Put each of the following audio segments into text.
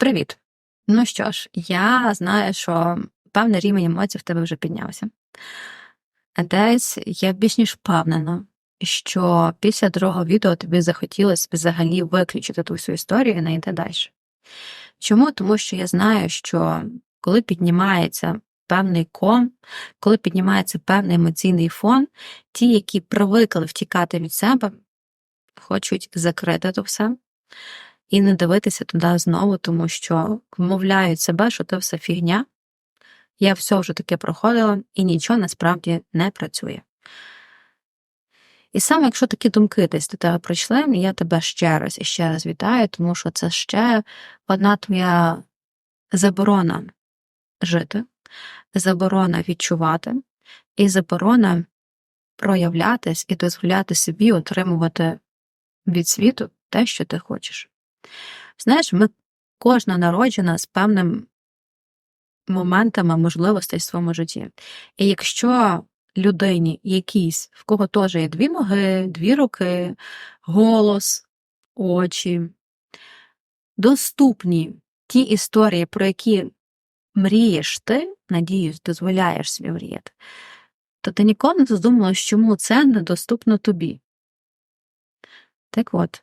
Привіт! Ну що ж, я знаю, що певний рівень емоцій в тебе вже піднявся. Десь я більш ніж впевнена, що після другого відео тобі захотілося взагалі виключити ту всю історію і не йти далі. Чому? Тому що я знаю, що коли піднімається певний ком, коли піднімається певний емоційний фон, ті, які привикли втікати від себе, хочуть закрити то все і не дивитися туди знову, тому що вмовляють себе, що це все фігня. Я все вже таке проходила і нічого насправді не працює. І саме якщо такі думки десь до тебе прийшли, я тебе ще раз і ще раз вітаю, тому що це ще одна твоя заборона жити, заборона відчувати, і заборона проявлятись і дозволяти собі отримувати від світу те, що ти хочеш. Знаєш, ми кожна народжена з певним моментами можливостей в своєму житті. І якщо людині якійсь, в кого теж є дві ноги, дві руки, голос, очі, доступні ті історії, про які мрієш ти, надіюсь, дозволяєш собі мріяти, то ти ніколи не задумалась, чому це недоступно тобі. Так от,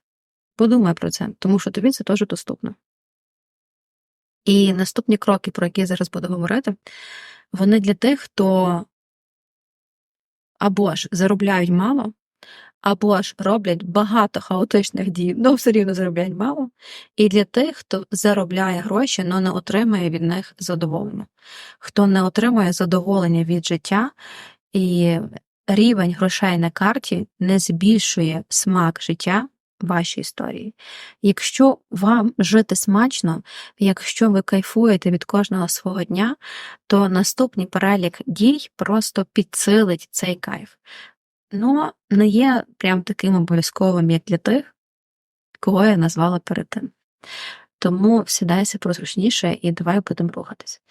подумай про це, тому що тобі це теж доступно. І наступні кроки, про які я зараз буду говорити, вони для тих, хто або ж заробляють мало, або ж роблять багато хаотичних дій, але все рівно заробляють мало, і для тих, хто заробляє гроші, але не отримує від них задоволення, хто не отримує задоволення від життя, і рівень грошей на карті не збільшує смак життя вашій історії. Якщо вам жити смачно, якщо ви кайфуєте від кожного свого дня, то наступний перелік дій просто підсилить цей кайф. Ну, не є прям таким обов'язковим, як для тих, кого я назвала перед тим. Тому сідайся прозручніше і давай будемо рухатись.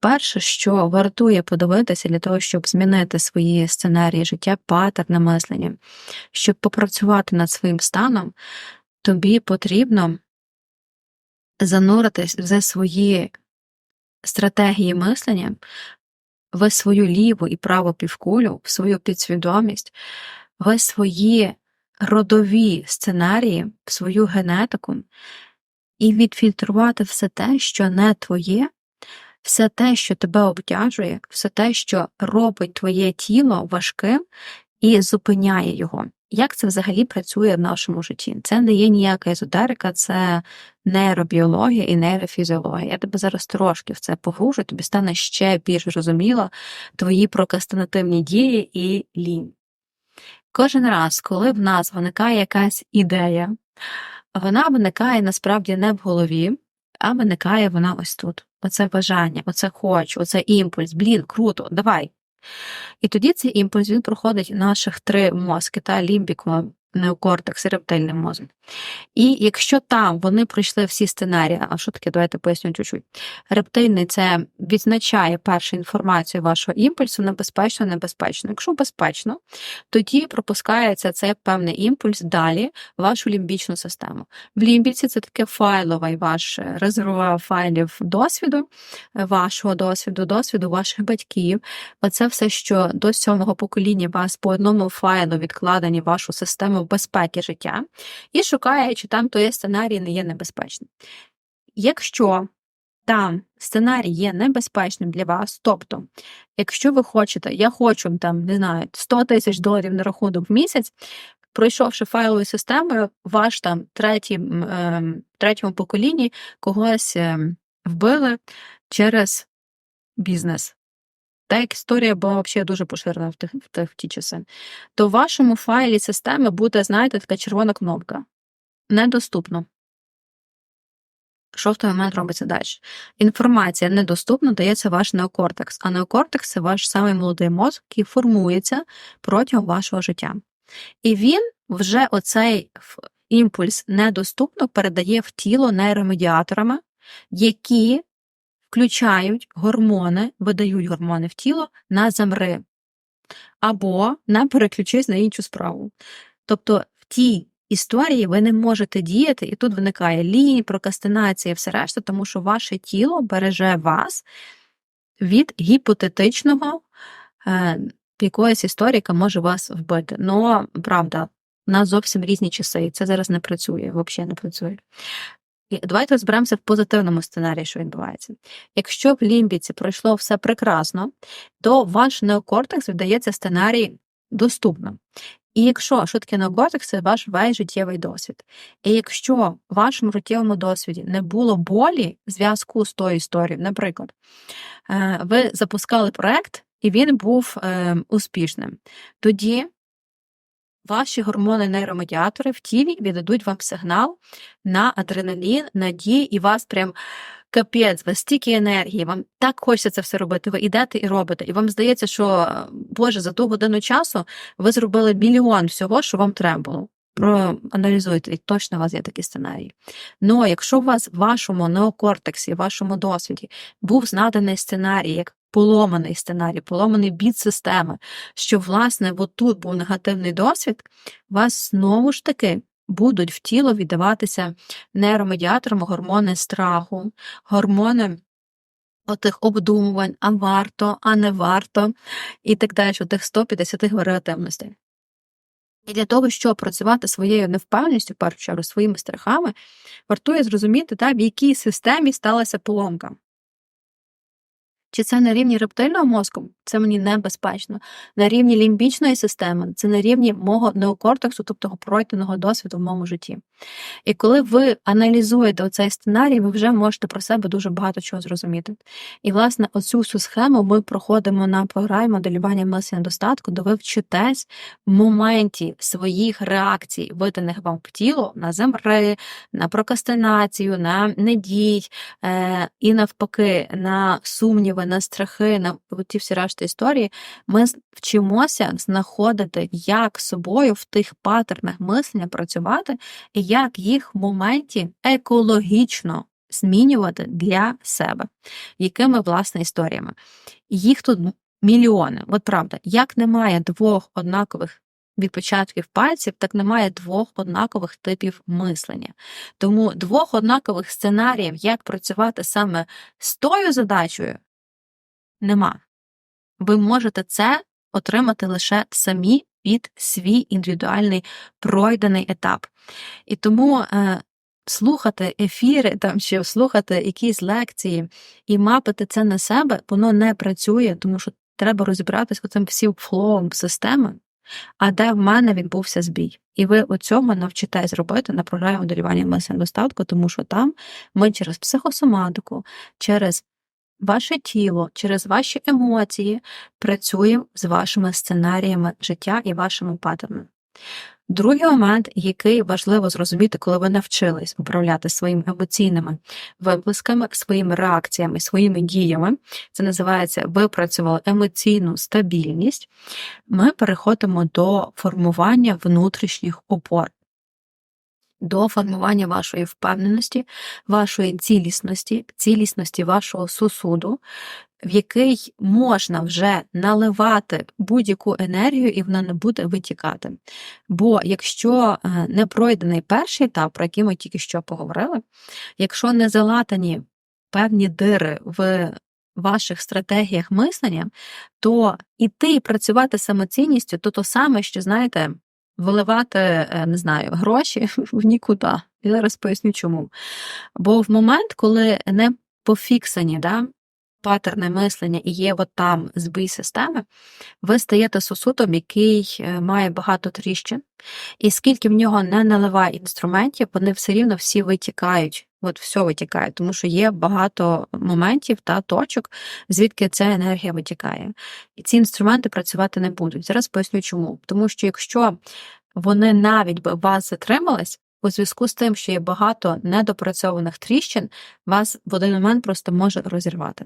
Перше, що вартує подивитися для того, щоб змінити свої сценарії життя, паттерни мислення, щоб попрацювати над своїм станом, тобі потрібно зануритись в свої стратегії мислення, в свою ліву і праву півкулю, в свою підсвідомість, в свої родові сценарії, в свою генетику, і відфільтрувати все те, що не твоє все те, що тебе обтяжує, все те, що робить твоє тіло важким і зупиняє його. Як це взагалі працює в нашому житті? Це не є ніяка езотерика, це нейробіологія і нейрофізіологія. Я тебе зараз трошки в це погружу, тобі стане ще більш зрозуміло твої прокрастинативні дії і лінь. Кожен раз, коли в нас виникає якась ідея, вона виникає насправді не в голові, а виникає вона ось тут оце бажання, оце хочу, оце імпульс, блін, круто, давай. І тоді цей імпульс він проходить наших три мозки та лімбіку, неокортекс і рептильний мозок. І якщо там вони пройшли всі сценарії, а що таке, давайте поясню чуть-чуть. Рептильний це відзначає першу інформацію вашого імпульсу, небезпечно, небезпечно. Якщо безпечно, тоді пропускається цей певний імпульс далі в вашу лімбічну систему. В лімбіці це таке файловий ваш резервуар файлів досвіду, вашого досвіду, досвіду ваших батьків. Оце все, що до сьомого покоління вас по одному файлу відкладені в вашу систему безпеки життя, і шукає, чи там той сценарій не є небезпечним. Якщо там сценарій є небезпечним для вас, тобто, якщо ви хочете, я хочу там, не знаю, 100 тисяч доларів на рахунок в місяць, пройшовши файловою системою, ваш там третій, е, третьому поколінні когось е, вбили через бізнес. Та як історія була взагалі дуже поширена в тих, в, в ті часи, то в вашому файлі системи буде, знаєте, така червона кнопка. Недоступно. Що в той момент робиться далі? Інформація недоступна, дається ваш неокортекс, а неокортекс це ваш самий молодий мозок, який формується протягом вашого життя. І він вже оцей імпульс недоступно передає в тіло нейромедіаторами, які включають гормони, видають гормони в тіло на замри, або на переключись на іншу справу. Тобто в тій історії ви не можете діяти, і тут виникає лінь, прокастинація все решта, тому що ваше тіло береже вас від гіпотетичного е, якоїсь історії, яка може вас вбити. Ну, правда, у нас зовсім різні часи, і це зараз не працює, взагалі не працює. І давайте розберемося в позитивному сценарії, що відбувається. Якщо в лімбіці пройшло все прекрасно, то ваш неокортекс видається сценарій доступно. І якщо що таке неокортекс, це ваш весь життєвий досвід. І якщо в вашому життєвому досвіді не було болі в зв'язку з тою історією, наприклад, е, ви запускали проект, і він був е, успішним, тоді ваші гормони нейромедіатори в тілі віддадуть вам сигнал на адреналін, на дії, і вас прям капець, вас стільки енергії, вам так хочеться це все робити. Ви йдете і робите. І вам здається, що Боже, за ту годину часу ви зробили мільйон всього, що вам треба було. Проаналізуйте, і точно у вас є такі сценарії. Ну, якщо у вас в вашому неокортексі, в вашому досвіді був знаданий сценарій, як поломаний сценарій, поломаний біт системи, що, власне, отут був негативний досвід, вас знову ж таки будуть в тіло віддаватися нейромедіаторами гормони страху, гормони отих обдумувань, а варто, а не варто, і так далі, отих 150 варіативностей. І для того, щоб працювати своєю невпевненістю, в першу чергу, своїми страхами, вартує зрозуміти, та, в якій системі сталася поломка. Чи це на рівні рептильного мозку? Це мені небезпечно. На рівні лімбічної системи, це на рівні мого неокортексу, тобто пройденого досвіду в моєму житті. І коли ви аналізуєте цей сценарій, ви вже можете про себе дуже багато чого зрозуміти. І, власне, оцю всю схему ми проходимо на програмі моделювання мислення достатку, де ви вчитесь в моменті своїх реакцій, виданих вам в тіло на земри, на прокастинацію, на недій, е, і навпаки, на сумніви, на страхи, на ті всі решти історії, ми вчимося знаходити, як собою в тих паттернах мислення працювати, і як їх в моменті екологічно змінювати для себе, якими власне історіями. Їх тут мільйони. От правда, як немає двох однакових. Від початків пальців, так немає двох однакових типів мислення. Тому двох однакових сценаріїв, як працювати саме з тою задачею, нема. Ви можете це отримати лише самі під свій індивідуальний пройдений етап. І тому е, слухати ефіри там чи слухати якісь лекції і мапити це на себе, воно не працює, тому що треба розібратися оцим всім флоом системи. А де в мене відбувся збій. І ви у цьому навчитесь робити на програмі моделювання мислення достатку, тому що там ми через психосоматику, через ваше тіло, через ваші емоції працює з вашими сценаріями життя і вашими паттернами. Другий момент, який важливо зрозуміти, коли ви навчились управляти своїми емоційними виплесками, своїми реакціями, своїми діями, це називається випрацювали емоційну стабільність, ми переходимо до формування внутрішніх опор до формування вашої впевненості, вашої цілісності, цілісності вашого сусуду, в який можна вже наливати будь-яку енергію, і вона не буде витікати. Бо якщо е, не пройдений перший етап, про який ми тільки що поговорили, якщо не залатані певні дири в ваших стратегіях мислення, то іти і працювати самоцінністю то то саме, що знаєте виливати, е, не знаю, гроші в нікуди. Я зараз поясню чому. Бо в момент, коли не пофіксані да, паттерни мислення і є от там збій системи, ви стаєте сосудом, який е, має багато тріщин, і скільки в нього не наливає інструментів, вони все рівно всі витікають. От все витікає, тому що є багато моментів та точок, звідки ця енергія витікає. І ці інструменти працювати не будуть. Зараз поясню чому. Тому що якщо вони навіть би вас затримались, у зв'язку з тим, що є багато недопрацьованих тріщин, вас в один момент просто може розірвати.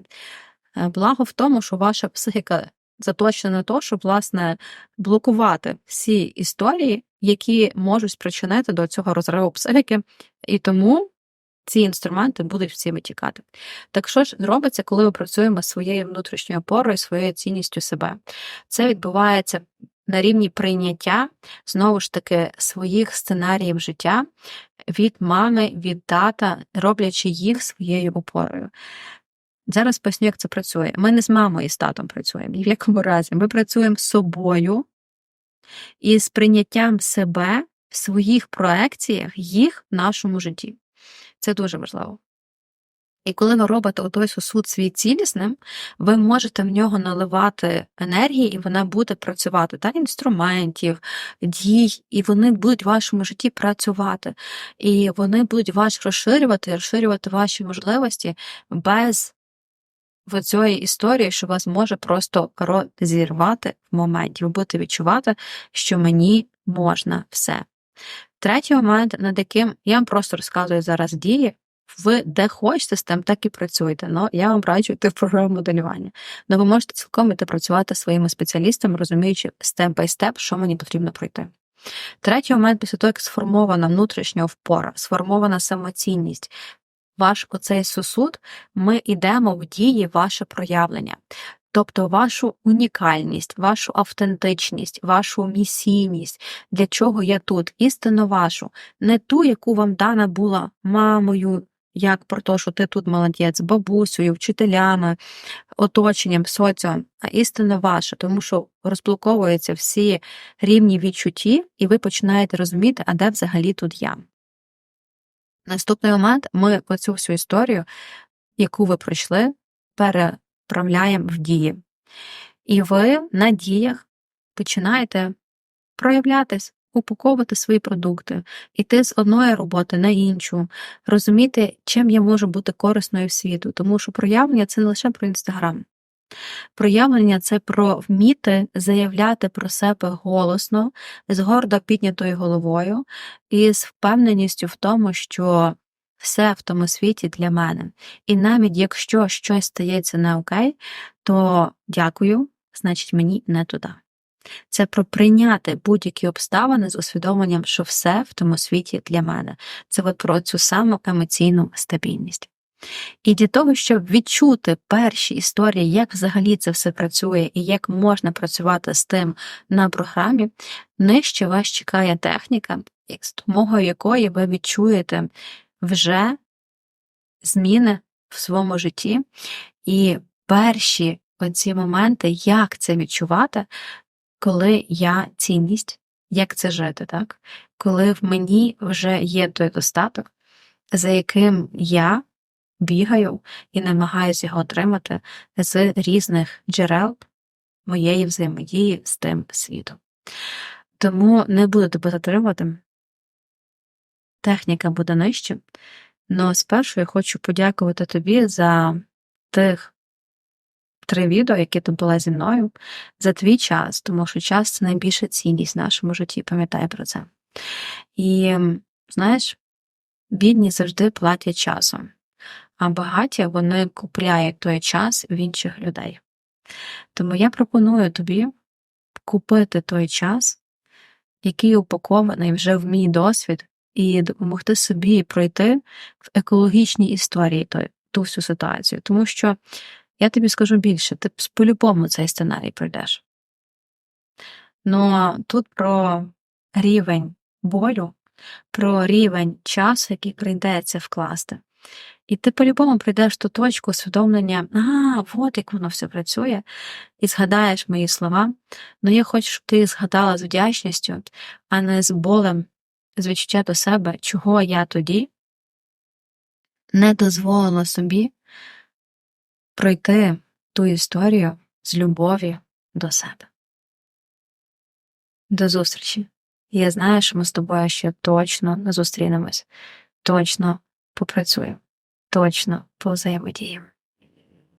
Е, благо в тому, що ваша психіка заточена на те, щоб, власне, блокувати всі історії, які можуть спричинити до цього розриву психіки, і тому ці інструменти будуть всі витікати. Так що ж робиться, коли ми працюємо своєю внутрішньою опорою, своєю цінністю себе? Це відбувається на рівні прийняття, знову ж таки, своїх сценаріїв життя від мами, від тата, роблячи їх своєю опорою. Зараз поясню, як це працює. Ми не з мамою і з татом працюємо, ні в якому разі. Ми працюємо з собою і з прийняттям себе в своїх проекціях, їх в нашому житті. Це дуже важливо. І коли ви робите той сосуд свій цілісним, ви можете в нього наливати енергії, і вона буде працювати та інструментів, дій, і вони будуть в вашому житті працювати. І вони будуть вас розширювати, розширювати ваші можливості без цієї історії, що вас може просто розірвати в моменті. Ви будете відчувати, що мені можна все. Третій момент, над яким я вам просто розказую зараз дії, ви де хочете з тим, так і працюєте. Ну, я вам раджу йти в програму моделювання. Ну, ви можете цілком іти працювати своїми спеціалістами, розуміючи степ бай степ, що мені потрібно пройти. Третій момент, після того, як сформована внутрішня впора, сформована самоцінність, ваш оцей сосуд, ми йдемо в дії ваше проявлення. Тобто вашу унікальність, вашу автентичність, вашу місійність, для чого я тут, істину вашу, не ту, яку вам дана була мамою, як про те, що ти тут молодець, бабусею, вчителями, оточенням, соціум, а істина ваша, тому що розблоковуються всі рівні відчутті, і ви починаєте розуміти, а де взагалі тут я. Наступний момент. Ми оцю всю історію, яку ви пройшли, переправляємо в дії. І ви на діях починаєте проявлятись, упаковувати свої продукти, іти з одної роботи на іншу, розуміти, чим я можу бути корисною в світу, тому що проявлення це не лише про інстаграм. Проявлення це про вміти заявляти про себе голосно, з гордо піднятою головою і з впевненістю в тому, що все в тому світі для мене. І навіть якщо щось стається не окей, то дякую, значить мені не туди. Це про прийняти будь-які обставини з усвідомленням, що все в тому світі для мене. Це от про цю саму емоційну стабільність. І для того, щоб відчути перші історії, як взагалі це все працює і як можна працювати з тим на програмі, нижче вас чекає техніка, з допомогою якої ви відчуєте вже зміни в своєму житті. І перші оці моменти, як це відчувати, коли я цінність, як це жити, так? коли в мені вже є той достаток, за яким я бігаю і намагаюся його отримати з різних джерел моєї взаємодії з тим світом. Тому не буду тебе затримувати. Техніка буде нижче. але спершу я хочу подякувати тобі за тих три відео, які ти була зі мною, за твій час, тому що час це найбільша цінність в нашому житті, пам'ятай про це. І знаєш, бідні завжди платять часом а багаті вони купляють той час в інших людей. Тому я пропоную тобі купити той час, який упакований вже в мій досвід, і допомогти собі пройти в екологічній історії той, ту всю ситуацію. Тому що я тобі скажу більше, ти по-любому цей сценарій пройдеш. Ну тут про рівень болю, про рівень часу, який прийдеться вкласти. І ти по-любому прийдеш ту точку усвідомлення, а, от як воно все працює, і згадаєш мої слова. Ну я хочу, щоб ти згадала з вдячністю, а не з болем, з до себе, чого я тоді не дозволила собі пройти ту історію з любові до себе. До зустрічі. Я знаю, що ми з тобою ще точно не зустрінемось, точно попрацюємо точно повзаємодіємо.